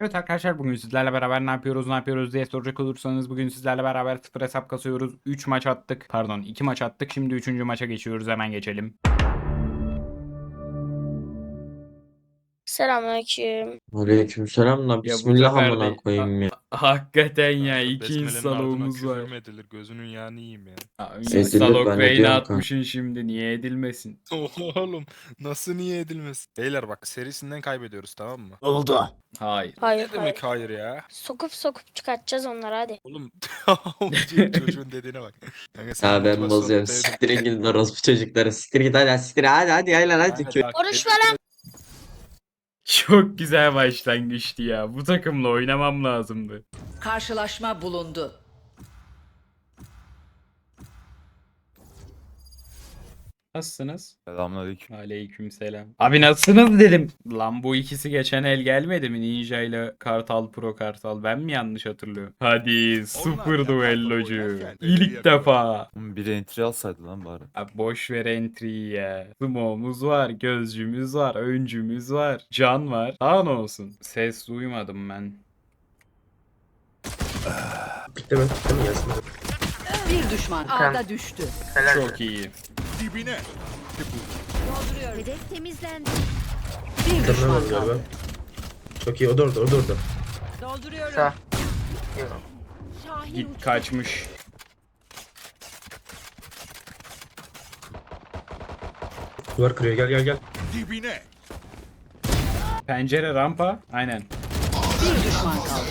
Evet arkadaşlar bugün sizlerle beraber ne yapıyoruz ne yapıyoruz diye soracak olursanız bugün sizlerle beraber sıfır hesap kasıyoruz. 3 maç attık pardon 2 maç attık şimdi 3. maça geçiyoruz hemen geçelim. Selamünaleyküm. Aleykümselam la bismillah sefer amına de- koyayım ya. Hakikaten ya iki Besmele'nin instalogumuz ardına var. küfür mü edilir? Gözünün yağını yiyeyim ya. Abi, Edilir, ben kanka. atmışsın şimdi niye edilmesin? Oğlum nasıl niye edilmez? Beyler bak serisinden kaybediyoruz tamam mı? Oldu. Hayır. Hayır Ne hayır. demek hayır ya? Sokup sokup çıkartacağız onları hadi. Oğlum çocuğun dediğine bak. Kanka sen Ya ben motivasyon bozuyorum. noktaya- Siktirin gidin orospu çocukları. Siktir git hadi siktir hadi hadi hadi hadi. Kanka lan. Çok güzel başlangıçtı ya. Bu takımla oynamam lazımdı. Karşılaşma bulundu. Nasılsınız? Selamünaleyküm. Aleykümselam. Abi nasılsınız dedim. Lan bu ikisi geçen el gelmedi mi? Ninja ile Kartal Pro Kartal. Ben mi yanlış hatırlıyorum? Hadi sıfır duellocu. İlk defa. Bir entry alsaydı lan bari. Abi boş ver entry'yi ya. Smoke'umuz var, gözcümüz var, öncümüz var, can var. Daha ne olsun? Ses duymadım ben. Bitti mi? Bitti mi gelsin? Bir düşman A'da düştü. Çok iyi. Dibine. Hedef temizlendi. Bir düşman kaldı. Çok iyi o da orada o da orada. Dolduruyorum. Şahin Git kaçmış. Duvar kırıyor gel gel gel. Dibine. Pencere rampa. Aynen. Bir düşman kaldı.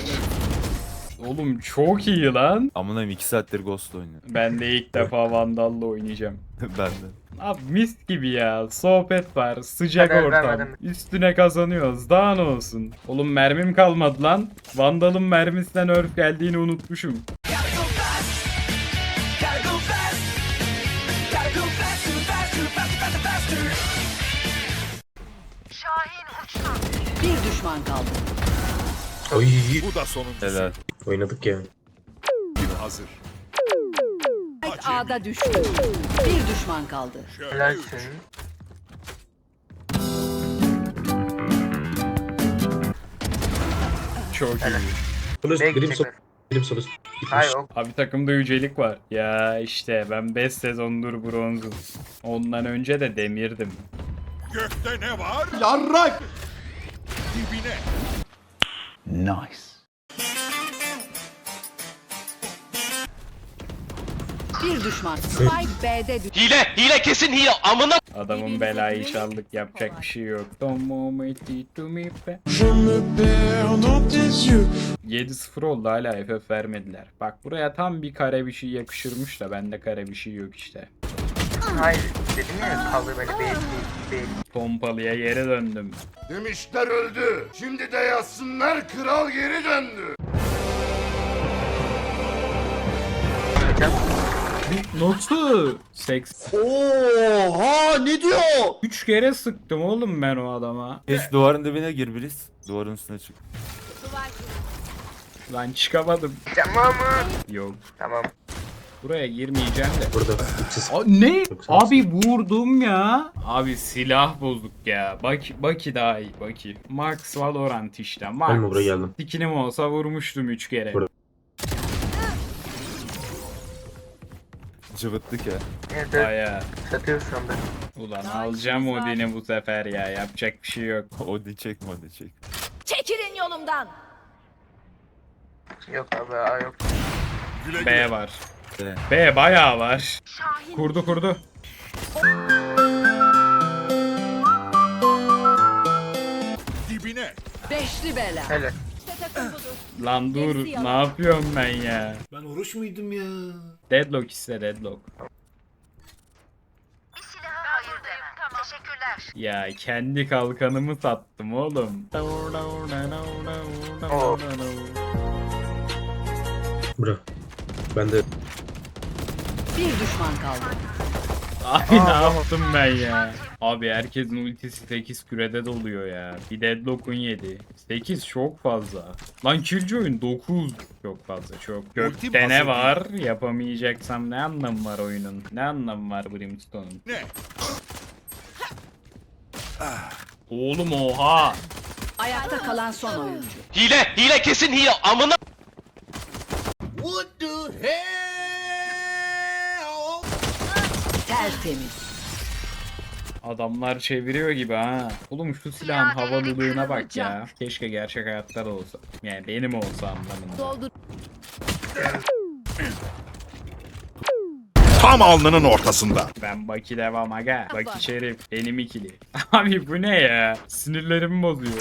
Oğlum çok iyi lan. Amına 2 saattir Ghost oynuyor. Ben de ilk defa Vandal'la oynayacağım. ben de. Abi mis gibi ya. Sohbet var. Sıcak ortam. Üstüne kazanıyoruz. Daha ne olsun. Oğlum mermim kalmadı lan. Vandal'ın mermisinden örf geldiğini unutmuşum. Bir düşman kaldı. Oy Bu da sonuncusu. Helal. Oynadık ya. Hazır. A'da düştü. Bir düşman kaldı. Üç. Çok iyi. Grim sol Hayır Abi takımda yücelik var. Ya işte ben 5 sezondur bronzum. Ondan önce de demirdim. Gökte ne var? Yarrak. Dibine. Bir düşman. Spike B'de düştü. Adamın belayı çaldık yapacak bir şey yok. Ton moment to me be. 7-0 oldu hala FF vermediler. Bak buraya tam bir kare bir şey yakışırmış da bende kare bir şey yok işte. Hayır dedim ya kaldı böyle bir bir Pompalıya geri döndüm. Demişler öldü. Şimdi de yazsınlar kral geri döndü. Nasıl? Seks. Oha ne diyor? 3 kere sıktım oğlum ben o adama. Geç duvarın dibine gir Bliss. Duvarın üstüne çık. Lan çıkamadım. Tamam mı? Yok. Tamam. Buraya girmeyeceğim de. Burada. İpsiz. A- ne? Abi vurdum ya. Abi silah bozuk ya. Baki, Baki daha iyi Baki. Max Valorant işte. Max. Ben buraya geldim? Dikinim olsa vurmuştum 3 kere. Burada. Cıvıttık ya. Evet evet Baya. satıyor şu anda. Ulan alacağım Odin'i bu sefer ya. Yapacak bir şey yok. Odi çekme odi çek. Çekilin yolumdan. Yok abi aa yok. Güle güle. B var. B. B bayağı var. Kurdu kurdu. Dibine. Beşli bela. Hele. Lan dur ne yapıyorum ben ya? Ben oruç muydum ya? Deadlock ise deadlock. Ya kendi kalkanımı sattım oğlum. Bura. Ben de Bir düşman kaldı. Abi ne yaptım ben ya? Abi herkesin ultisi 8 kürede doluyor ya. Bir deadlock'un 7. 8 çok fazla. Lan Killjoy'un 9 çok fazla çok. Gökte ne var? Yapamayacaksam ne anlamı var oyunun? Ne anlamı var Brimstone'un? Ne? Oğlum oha. Ayakta kalan son oyuncu. Hile, hile kesin hile. Amına Tertemiz. Adamlar çeviriyor gibi ha. Oğlum şu silahın havalılığına bak ya. Keşke gerçek hayatta da olsa. Yani benim olsa anlamında. Doldur. Tam alnının ortasında. Ben Baki devam aga. Baki Şerif. Benim ikili. Abi bu ne ya? Sinirlerimi bozuyor.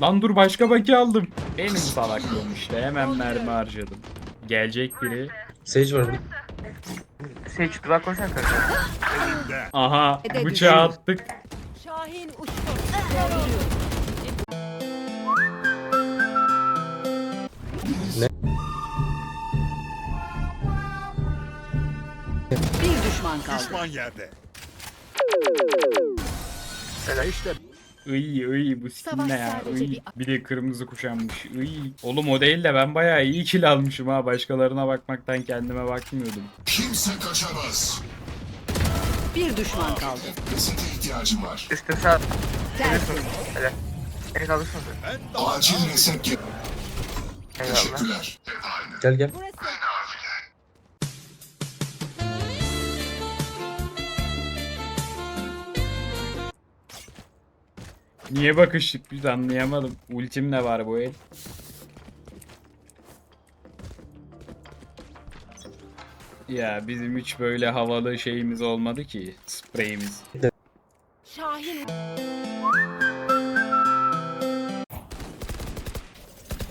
Lan dur başka Baki aldım. Benim salaklığım işte. Hemen mermi harcadım. Gelecek biri. Sage var burada. Şey şu duvar koysana kanka. Aha bıçağı attık. Şahin uçtu. Bir düşman kaldı. yerde. Iy iy bu skin Savaş ne ya? sadece Iy. bir- Bir de kırmızı kuşanmış. Iy. Oğlum o değil de ben bayağı iyi kill almışım ha. Başkalarına bakmaktan kendime bakmıyordum. Kimse kaçamaz. Bir düşman kaldı. Desete ihtiyacım var. Sağ. Tertemiz. Hele. Acil reset ge- Eyvallah. Teşekkürler. Gel gel. Niye bakıştık biz anlayamadım. Ultim de var bu el. Ya bizim hiç böyle havalı şeyimiz olmadı ki. Spreyimiz. Şahin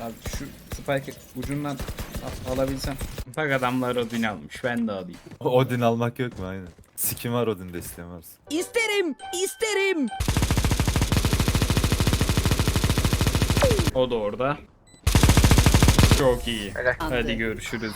Abi şu spike ucundan al- alabilsem. Bak adamlar Odin almış ben de alayım. Odin almak yok mu aynen. Sikim var Odin desteğim varsa. İsterim, isterim. O da orada. Çok iyi. Hadi görüşürüz.